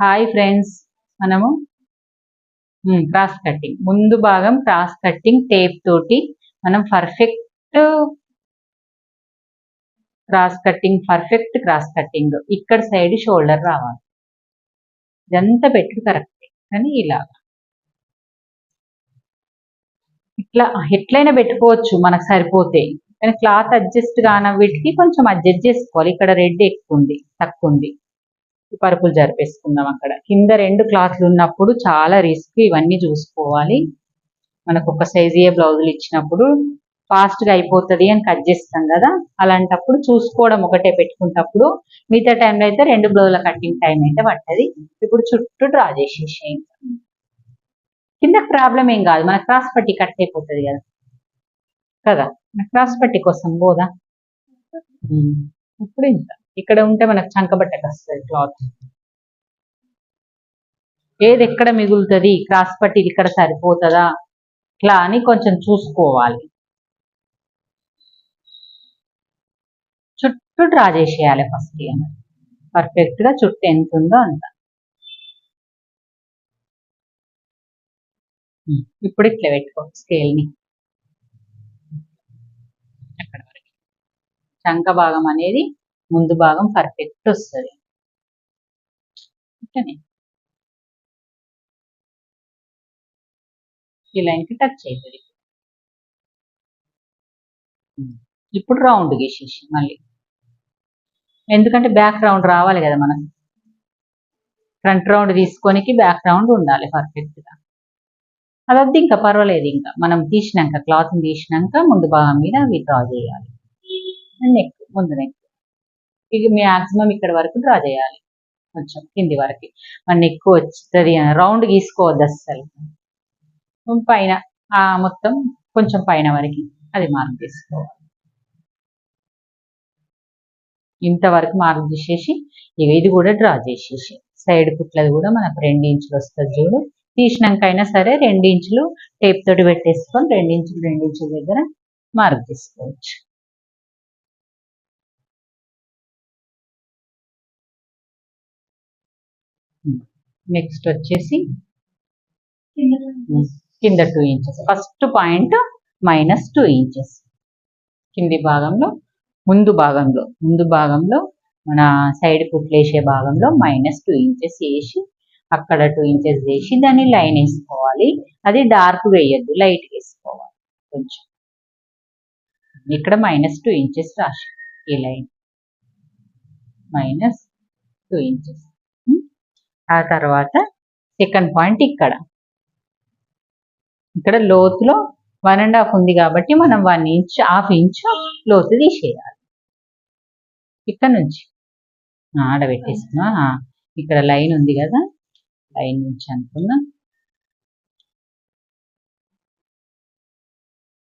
Hi friends మనము cross cutting ముందు భాగం క్రాస్ కటింగ్ టేప్ తోటి మనం perfect cross cutting perfect cross cutting ఇక్కడ సైడ్ షోల్డర్ రావాలి. ఇదంతా పెట్టుడు కరెక్ట్ కానీ ఇలా. ఇట్లా ఎట్లయినా పెట్టుకోవచ్చు మనకు సరిపోతే. కానీ క్లాత్ అడ్జస్ట్ కాన వీటికి కొంచెం అడ్జస్ట్ చేసుకోవాలి. ఇక్కడ రెడ్ ఎక్కువ ఉంది తక్కువ ఉంది పరుపులు జరిపేసుకుందాం అక్కడ. కింద రెండు క్లాత్లు ఉన్నప్పుడు చాలా రిస్క్ ఇవన్నీ చూసుకోవాలి. మనకు ఒక సైజే బ్లౌజులు ఇచ్చినప్పుడు ఫాస్ట్గా గా అయిపోతుంది అని కట్ చేస్తాం కదా. అలాంటప్పుడు చూసుకోవడం ఒకటే పెట్టుకున్నప్పుడు మిగతా టైంలో అయితే రెండు బ్లౌజుల కటింగ్ టైం అయితే పట్టది. ఇప్పుడు చుట్టూ డ్రా చేసేసి కింద ప్రాబ్లం ఏం కాదు. మన క్రాస్ పట్టి కట్ అయిపోతుంది కదా. కదా? క్రాస్ పట్టి కోసం పోదా? ఇప్పుడు ఇంకా. ఇక్కడ ఉంటే మనకు చంకబట్టకు వస్తుంది క్లాత్. ఏది ఎక్కడ మిగులుతుంది? క్రాస్ పట్టి ఇక్కడ సరిపోతుందా? ఇట్లా అని కొంచెం చూసుకోవాలి. చుట్టూ డ్రా చేసేయాలి ఫస్ట్ పర్ఫెక్ట్గా చుట్టూ ఎంత ఉందో అంత. ఇప్పుడు ఇట్లా పెట్టుకో స్కేల్ని అక్కడ వరకు. చంక భాగం అనేది ముందు భాగం పర్ఫెక్ట్ వస్తుంది. ఇట్లనే ఈ లైన్కి టచ్ అవుతుంది ఇప్పుడు రౌండ్ గీసేసి మళ్ళీ. ఎందుకంటే బ్యాక్ రౌండ్ రావాలి కదా మనకి. ఫ్రంట్ రౌండ్ తీసుకొని బ్యాక్ రౌండ్ ఉండాలి పర్ఫెక్ట్గా అదొద్దు ఇంకా పర్వాలేదు ఇంకా. మనం తీసినాక క్లాత్ని తీసినాక ముందు భాగం మీద అవి డ్రా చేయాలి. నెక్ ముందు నెక్ ఇక మ్యాక్సిమం ఇక్కడ వరకు డ్రా చేయాలి. కొంచెం కింది వరకు. మన ఎక్కువ వస్తుంది రౌండ్ గీసుకోవద్దు అస్సలు. పైన ఆ మొత్తం కొంచెం పైన వరకు అది మార్క్ తీసుకోవాలి ఇంతవరకు మార్క్ చేసేసి ఇక ఇది కూడా డ్రా చేసేసి సైడ్ కుట్లది కూడా మనకు రెండు ఇంచులు వస్తుంది చూడు. తీసినాకైనా సరే రెండు ఇంచులు టేప్ తోటి పెట్టేసుకొని రెండు ఇంచులు రెండు ఇంచుల దగ్గర మార్క్ చేసుకోవచ్చు నెక్స్ట్ వచ్చేసి కింద two inches first point minus two inches కింది భాగంలో ముందు భాగంలో ముందు భాగంలో మన సైడ్ కుట్లేసే భాగంలో మైనస్ టూ ఇంచెస్ వేసి అక్కడ టూ ఇంచెస్ వేసి దాన్ని లైన్ వేసుకోవాలి. అది డార్క్ వేయద్దు లైట్ వేసుకోవాలి. కొంచెం. ఇక్కడ మైనస్ టూ ఇంచెస్ రాసి ఈ లైన్ మైనస్ టూ ఇంచెస్ ఆ తర్వాత సెకండ్ పాయింట్ ఇక్కడ. ఇక్కడ లోతులో వన్ అండ్ హాఫ్ ఉంది కాబట్టి మనం వన్ ఇంచ్ హాఫ్ ఇంచ్ లోతు తీసేయాలి. ఇక్కడ నుంచి. ఆడ పెట్టేసుకున్నా ఇక్కడ లైన్ ఉంది కదా. లైన్ నుంచి అనుకున్నా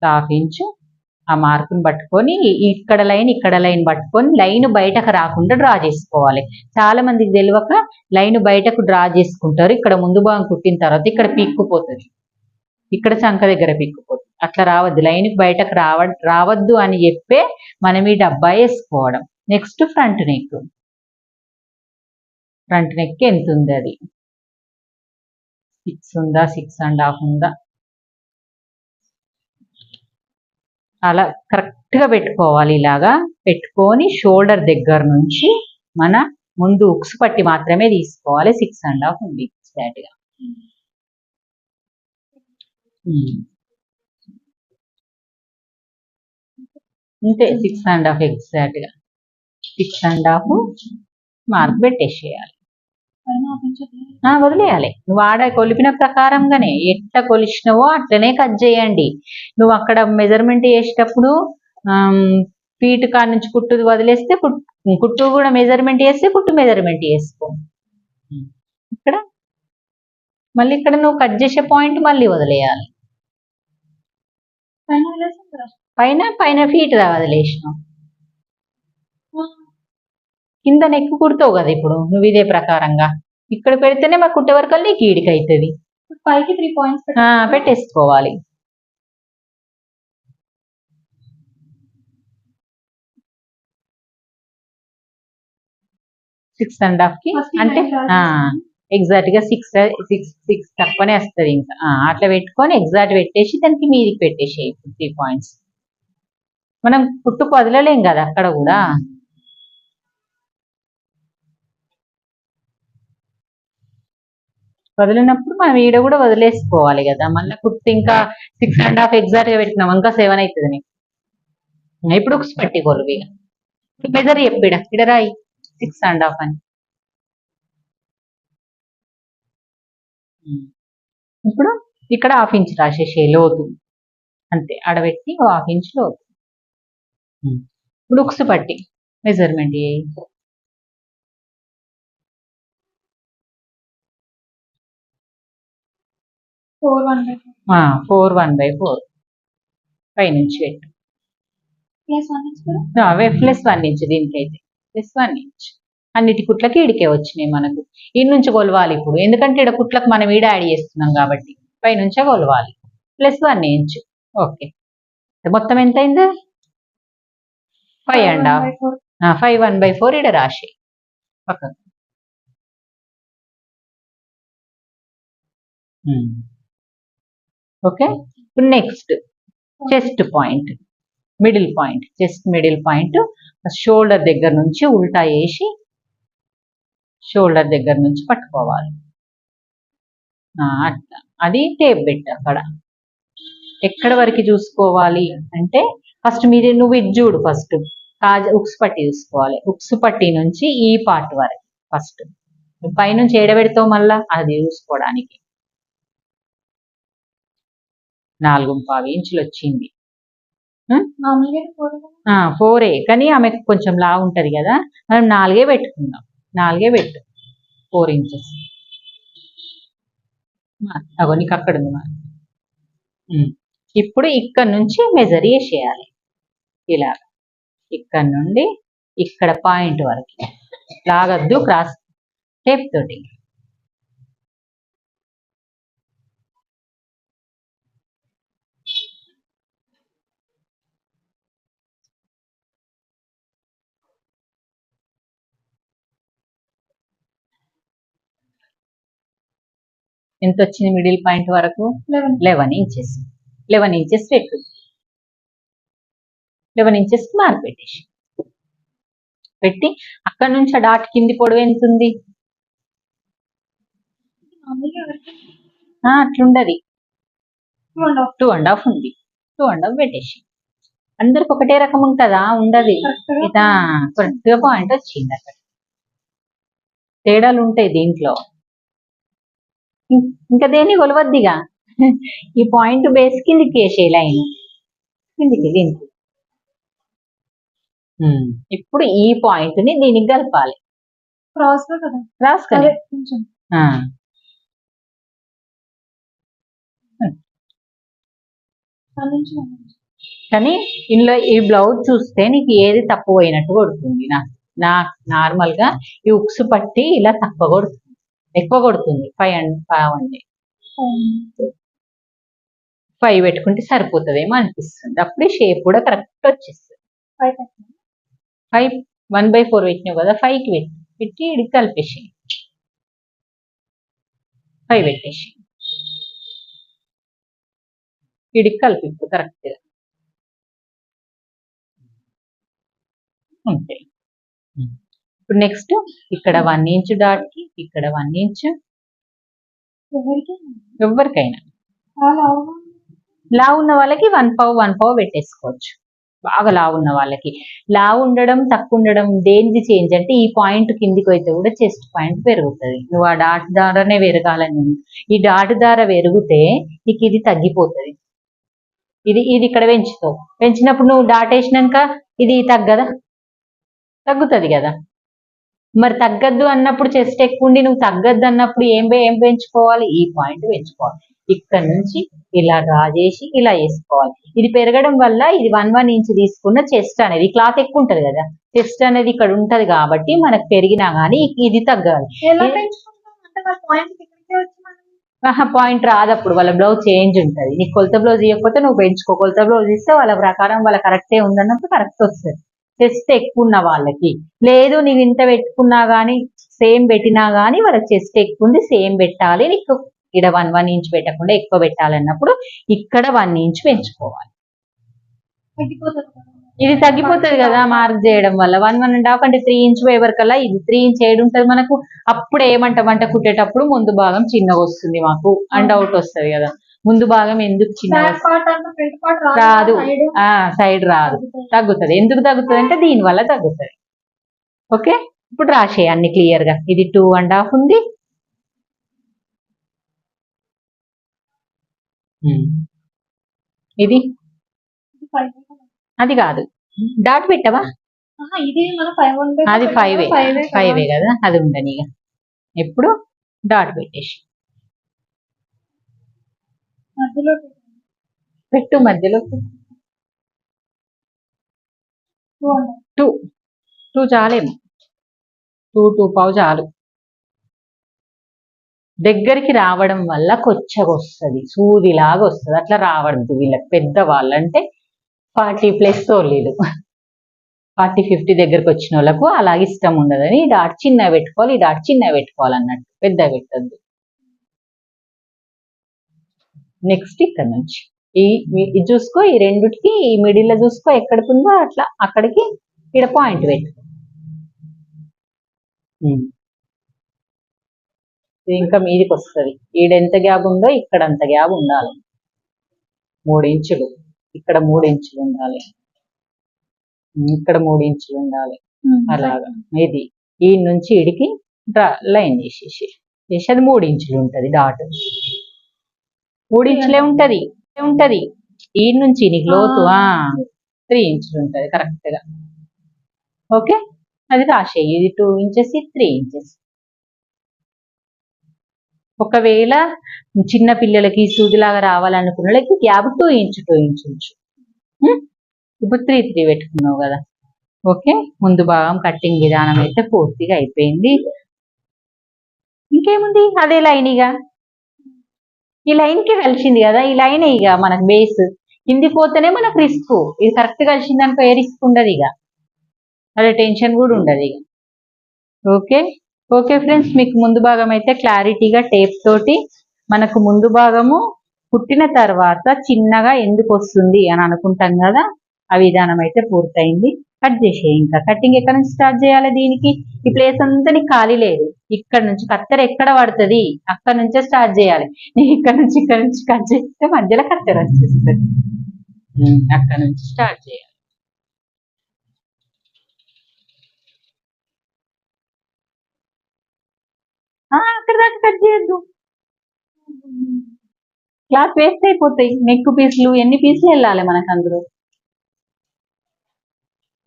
హాఫ్ ఇంచ్ ఆ మార్కుని పట్టుకొని ఇక్కడ లైన్ ఇక్కడ లైన్ పట్టుకొని లైన్ బయటకు రాకుండా డ్రా చేసుకోవాలి. చాలా మందికి తెలియక లైన్ బయటకు డ్రా చేసుకుంటారు. ఇక్కడ ముందు భాగం కుట్టిన తర్వాత ఇక్కడ పిక్కుపోతుంది. ఇక్కడ చంక దగ్గర పిక్కుపోతుంది. అట్లా రావద్దు. లైన్ బయటకు రావ రావద్దు అని చెప్పే మనం ఈ డబ్బా వేసుకోవడం. Next front neck. Front neck ఎంత ఉంది అది? సిక్స్ ఉందా? సిక్స్ అండ్ హాఫ్ ఉందా? అలా కరెక్ట్గా పెట్టుకోవాలి ఇలాగా. పెట్టుకొని షోల్డర్ దగ్గర నుంచి మన ముందు ఉక్స్ పట్టి మాత్రమే తీసుకోవాలి. సిక్స్ అండ్ హాఫ్ ఉంది ఫ్లాట్గా అంతే సిక్స్ అండ్ హాఫ్ ఎగ్జాక్ట్గా సిక్స్ అండ్ హాఫ్ మార్క్ పెట్టేసేయాలి. వదిలేయాలి. నువ్వు ఆడ కొలిపిన ప్రకారంగానే ఎట్లా కొలిచినవో అట్లనే కట్ చేయండి. నువ్వు అక్కడ మెజర్మెంట్ చేసేటప్పుడు ఫీట్ కాడ నుంచి కుట్టు వదిలేస్తే కుట్- కుట్టు కూడా మెజర్మెంట్ చేస్తే కుట్టు మెజర్మెంట్ చేసుకో. ఇక్కడ? మళ్ళీ ఇక్కడ నువ్వు కట్ చేసే పాయింట్ మళ్ళీ వదిలేయాలి. పైన పైన ఫీట్ దా వదిలేసినావు. కింద నెక్కు కుడతావు కదా ఇప్పుడు నువ్వు ఇదే ప్రకారంగా. ఇక్కడ పెడితేనే మా కుట్టే వరకు నీకు ఈడికి అవుతుంది పైకి త్రీ పాయింట్స్ పెట్టేసుకోవాలి. సిక్స్ అండ్ హాఫ్కి అంటే. ఎగ్జాక్ట్గా సిక్స్ సిక్స్ సిక్స్ తక్కువనే వస్తుంది ఇంకా. అట్లా పెట్టుకొని ఎగ్జాక్ట్ పెట్టేసి దానికి మీదికి పెట్టేసి త్రీ పాయింట్స్ మనం పుట్టుకు వదలలేం కదా అక్కడ కూడా. వదిలినప్పుడు మనం ఈడ కూడా వదిలేసుకోవాలి కదా. మళ్ళీ కుర్తి ఇంకా సిక్స్ అండ్ హాఫ్ ఎగ్జాక్ట్గా పెట్టినాం ఇంకా సెవెన్ అవుతుంది నీకు ఇప్పుడు ఒక పట్టి ఇక. మెజర్ చెప్పిడ ఇడ రాయి. సిక్స్ అండ్ హాఫ్ అని. ఇప్పుడు ఇక్కడ హాఫ్ ఇంచ్ రాసేసే లోతు. అంతే. ఆడబెట్టి ఓ హాఫ్ ఇంచ్ లోతు. ఇప్పుడు ఉక్స్ పట్టి. మెజర్మెంట్ చేయి ఫోర్ వన్ బై ఫోర్. పైనుంచి పెట్టు. ప్లస్ వన్ ఇచ్చి అవే ప్లస్ వన్ ఇంచ్ దీనికైతే. ప్లస్ వన్ ఇంచ్ అన్నిటి కుట్లకి ఈడికే వచ్చినాయి మనకు. ఈ నుంచి కొలవాలి ఇప్పుడు. ఎందుకంటే ఇక్కడ కుట్లకు మనం ఈడ యాడ్ చేస్తున్నాం కాబట్టి. పైనుంచే కొలవాలి. ప్లస్ వన్ ఇంచ్ ఓకే మొత్తం ఎంత అయింది? Five and half five one by four ఈడ రాసి. పక్కకు. ఓకే ఇప్పుడు next chest point middle point chest middle point shoulder దగ్గర నుంచి ఉల్టా వేసి షోల్డర్ దగ్గర నుంచి పట్టుకోవాలి. అట్లా అది టేప్ బెట్ అక్కడ. ఎక్కడ వరకు చూసుకోవాలి అంటే ఫస్ట్ మీరు నువ్వు ఇది చూడు ఫస్ట్ కాజ ఉక్స్ పట్టి చూసుకోవాలి. ఉక్స్ పట్టి నుంచి ఈ పార్ట్ వరకు ఫస్ట్ పైనుంచి ఏడబెడతావు మళ్ళా? అది చూసుకోవడానికి. నాలుగు పావు ఇంచులు వచ్చింది ఫోర్ ఆ ఫోరే కానీ ఆమెకు కొంచెం లావు ఉంటది కదా. మనం నాలుగే పెట్టుకుందాం. నాలుగే పెట్టు. Four inches. అగో నీకు అక్కడ ఉంది మరి ఉమ్. ఇప్పుడు ఇక్కడ నుంచి మెజర్ చేసేయాలి. ఇలా. ఇక్కడ నుండి ఇక్కడ పాయింట్ వరకు. లాగద్దు క్రాస్. టేప్ తోటి. ఎంత వచ్చింది మిడిల్ పాయింట్ వరకు లెవెన్ ఇంచెస్ లెవెన్ ఇంచెస్ పెట్టు. లెవెన్ ఇంచెస్ మార్క్ పెట్టేసి. పెట్టి అక్కడ నుంచి ఆ డాట్ కింది పొడవు ఎంత ఉంది అట్లుండది. టూ అండ్ హాఫ్ ఉంది. టూ అండ్ హాఫ్ పెట్టేసి. అందరికి ఒకటే రకం ఉంటుందా? ఉండదు. ఇదా కరెక్ట్ పాయింట్ వచ్చింది అక్కడ. తేడాలు ఉంటాయి దీంట్లో. ఇంకా దేన్ని కొలవద్దిగా? ఈ పాయింట్ బేస్ కిందికి వేసే లైన్. కిందికి దీనికి. ఉమ్. ఇప్పుడు ఈ పాయింట్ని దీనికి కలపాలి. క్రాస్ కొంచెం. కానీ ఇందులో ఈ బ్లౌజ్ చూస్తే నీకు ఏది తక్కువ అయినట్టు కొడుతుంది. నా నా నార్మల్గా ఈ ఉక్స్ పట్టి ఇలా తక్కువ కొడుతుంది. ఎక్కువ కొడుతుంది. ఫైవ్ అండ్ ఫైవ్ అంటే ఫైవ్ పెట్టుకుంటే సరిపోతుందేమో అనిపిస్తుంది. అప్పుడే షేప్ కూడా కరెక్ట్ వచ్చేస్తుంది. ఫైవ్ వన్ బై ఫోర్ పెట్టినావు కదా ఫైవ్కి పెట్టి పెట్టి ఇడికి కలిపేసి ఫైవ్ పెట్టేసి ఇడికి కలిపి కరెక్ట్గా. ఉంటాయి ఇప్పుడు నెక్స్ట్ ఇక్కడ వన్ ఇంచ్ డాట్కి ఇక్కడ వన్ ఇంచ్ ఎవరికి? ఎవరికైనా. లావు ఉన్న వాళ్ళకి? వన్ పావు వన్ పావు పెట్టేసుకోవచ్చు. బాగా లావు ఉన్న వాళ్ళకి. లావు ఉండడం తక్కువ ఉండడం దేనిది చేంజ్ అంటే ఈ పాయింట్ కిందికి అయితే కూడా చెస్ట్ పాయింట్ పెరుగుతుంది. నువ్వు ఆ డాట్ దారనే పెరగాలని. ఈ డాట్ దార పెరిగితే నీకు ఇది తగ్గిపోతుంది. ఇది ఇది ఇక్కడ పెంచుతావు. పెంచినప్పుడు నువ్వు డాట్ వేసినాక ఇది తగ్గదా? తగ్గుతుంది కదా. మరి తగ్గద్దు అన్నప్పుడు చెస్ట్ ఎక్కువ ఉండి నువ్వు తగ్గద్దు అన్నప్పుడు ఏం ఏం పెంచుకోవాలి? ఈ పాయింట్ పెంచుకోవాలి. ఇక్కడ నుంచి ఇలా డ్రా చేసి ఇలా వేసుకోవాలి. ఇది పెరగడం వల్ల ఇది వన్ వన్ ఇంచ్ తీసుకున్న చెస్ట్ అనేది క్లాత్ ఎక్కువ ఉంటది కదా చెస్ట్ అనేది ఇక్కడ ఉంటది కాబట్టి మనకు పెరిగినా గానీ ఇది తగ్గాలి. పాయింట్ రాదప్పుడు వాళ్ళ బ్లౌజ్ చేంజ్ ఉంటది. నీకు కొలత బ్లౌజ్ ఇవ్వకపోతే నువ్వు పెంచుకో. కొలత బ్లౌజ్ ఇస్తే వాళ్ళ ప్రకారం వాళ్ళ కరెక్టే ఉందన్నప్పుడు కరెక్ట్ వస్తుంది. చెస్ట్ ఎక్కువ ఉన్న వాళ్ళకి. లేదు నీవు ఇంత పెట్టుకున్నా గానీ సేమ్ పెట్టినా గానీ వాళ్ళకి చెస్ట్ ఎక్కువ ఉంది సేమ్ పెట్టాలి. నీకు ఇక్కడ వన్ వన్ ఇంచ్ పెట్టకుండా ఎక్కువ పెట్టాలన్నప్పుడు ఇక్కడ వన్ ఇంచ్ పెంచుకోవాలి. ఇది తగ్గిపోతుంది కదా మార్క్ చేయడం వల్ల. వన్ వన్ అండ్ హాఫ్ అంటే త్రీ ఇంచ్ కల్లా ఇది త్రీ ఇంచ్ ఏడు ఉంటుంది మనకు. అప్పుడు ఏమంటామంటే కుట్టేటప్పుడు ముందు భాగం చిన్నగా వస్తుంది మాకు. అండ్ అవుట్ వస్తుంది కదా. ముందు భాగం ఎందుకు చిన్నగా బ్యాక్ పార్ట్ అంతా ఫ్రంట్ పార్ట్ రాదు. సైడ్ ఆ సైడ్ రాదు. తగ్గుతుంది. ఎందుకు తగ్గుతుంది అంటే దీని వల్ల తగ్గుతుంది. ఓకే? ఇప్పుడు రాసేయి అన్ని క్లియర్గా. ఇది టూ అండ్ హాఫ్ ఉంది. ఉమ్. ఇది? అది కాదు. డాట్ పెట్టవా? అది ఫైవ్ ఫైవ్ కదా. అది ఉండని ఇక ఎప్పుడు? డాట్ పెట్టేసి. మధ్యలో పెట్టు మధ్యలో టూ. టూ చాలేమో. టూ టూ పావు చాలు. దగ్గరికి రావడం వల్ల కొచ్చగా వస్తుంది సూదిలాగా వస్తుంది అట్లా రావద్దు వీళ్ళకి పెద్ద వాళ్ళంటే ఫార్టీ ప్లస్ తోలీలు ఫార్టీ ఫిఫ్టీ దగ్గరకు వచ్చిన వాళ్ళకు అలాగే ఇష్టం ఉండదని ఈ డాట్ చిన్న పెట్టుకోవాలి ఈ డాట్ చిన్న పెట్టుకోవాలి అన్నట్టు పెద్ద పెట్టద్దు. నెక్స్ట్ ఇక్కడ నుంచి. ఈ ఇది చూసుకో ఈ రెండుకి ఈ మిడిల్లో చూసుకో ఎక్కడికి ఉందో అట్లా అక్కడికి ఇక్కడ పాయింట్ పెట్టు. ఉమ్. ఇది ఇంకా మీదికి వస్తుంది ఈడ ఎంత గ్యాప్ ఉందో ఇక్కడ అంత గ్యాప్ ఉండాలి. మూడు ఇంచులు ఇక్కడ మూడు ఇంచులు ఉండాలి ఇక్కడ మూడు ఇంచులు ఉండాలి అలాగా. ఇది ఈ నుంచి ఇడికి డ్రా లైన్ చేసేసి చేసి అది మూడు ఇంచులు ఉంటది డాట్ మూడు ఇంచులే ఉంటది. ఉంటది. ఈ నుంచి నీకు లోతు ఆ. త్రీ ఇంచులు ఉంటది కరెక్ట్గా. ఓకే? అది రాసేయి. ఇది టూ ఇంచెస్ త్రీ ఇంచెస్. ఒకవేళ చిన్న పిల్లలకి సూదిలాగా రావాలనుకున్న వాళ్ళకి gap two inch two inch ఉంచు? ఇప్పుడు త్రీ త్రీ పెట్టుకున్నావు కదా. ఓకే? ముందు భాగం కట్టింగ్ విధానం అయితే పూర్తిగా అయిపోయింది. ఇంకేముంది? అదే లైన్ ఇక ఈ లైన్కి కలిసింది కదా ఈ లైన్ ఇక మనకు బేస్ కింది పోతేనే మనకు రిస్క్ ఇది కరెక్ట్ కలిసింది అనుకో ఏ రిస్క్ ఉండదు ఇక. అదే టెన్షన్ కూడా ఉండదు ఇక. ఓకే ఓకే ఫ్రెండ్స్ మీకు ముందు భాగం అయితే క్లారిటీగా టేప్ తోటి మనకు ముందు భాగము పుట్టిన తర్వాత చిన్నగా ఎందుకు వస్తుంది అని అనుకుంటాం కదా ఆ విధానం అయితే పూర్తయింది. కట్ చేసేయి ఇంకా. కటింగ్ ఎక్కడ నుంచి స్టార్ట్ చేయాలి దీనికి? ఈ ప్లేస్ అంతా నీకు ఖాళీ లేదు. ఇక్కడ నుంచి కత్తెర ఎక్కడ పడుతుంది? అక్కడ నుంచే స్టార్ట్ చేయాలి. నీకు ఇక్కడ నుంచి ఇక్కడ నుంచి కట్ చేస్తే మధ్యలో కత్తెర వచ్చేస్తుంది. అక్కడ నుంచి స్టార్ట్ చేయాలి. అక్కడ దాకా కట్ చేయొద్దు. క్లాత్ వేస్ట్ అయిపోతాయి. నెక్ పీసులు ఎన్ని పీసులు వెళ్ళాలి మనకు అందులో?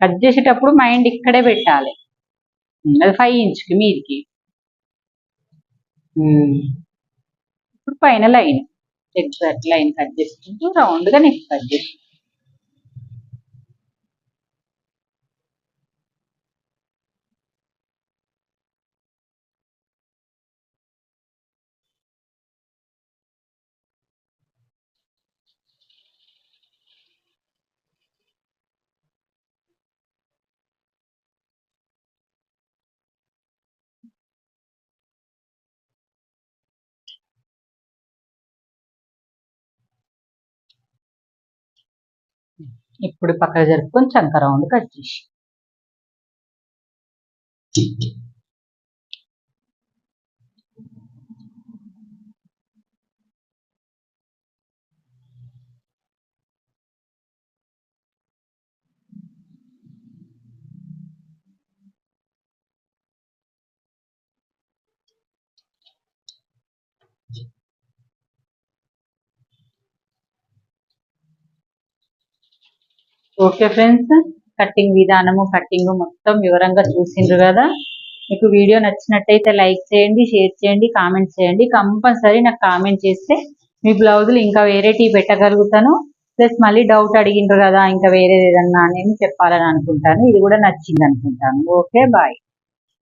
కట్ చేసేటప్పుడు మైండ్ ఇక్కడే పెట్టాలి. ఉమ్, అది ఫైవ్ ఇంచ్కి మీదికి. ఉమ్. ఇప్పుడు పైన లైన్ ఎగ్జాక్ట్ లైన్ కట్ చేసుకుంటూ రౌండ్గా నెక్ కట్ చేసి ఇప్పుడు పక్కన జరుపుకొని చంక రౌండ్ కట్ చేసి Thank you. Okay friends cutting విధానము కట్టింగ్ మొత్తం వివరంగా చూసిండ్రు కదా. మీకు వీడియో నచ్చినట్టయితే లైక్ చేయండి షేర్ చేయండి కామెంట్ చేయండి. కంపల్సరీ నాకు కామెంట్ చేస్తే మీ బ్లౌజులు ఇంకా వేరేటి పెట్టగలుగుతాను. ప్లస్ మళ్ళీ డౌట్ అడిగిండ్రు కదా ఇంకా వేరేది ఏదన్నా అని చెప్పాలని అనుకుంటాను. ఇది కూడా నచ్చింది అనుకుంటాను. Okay bye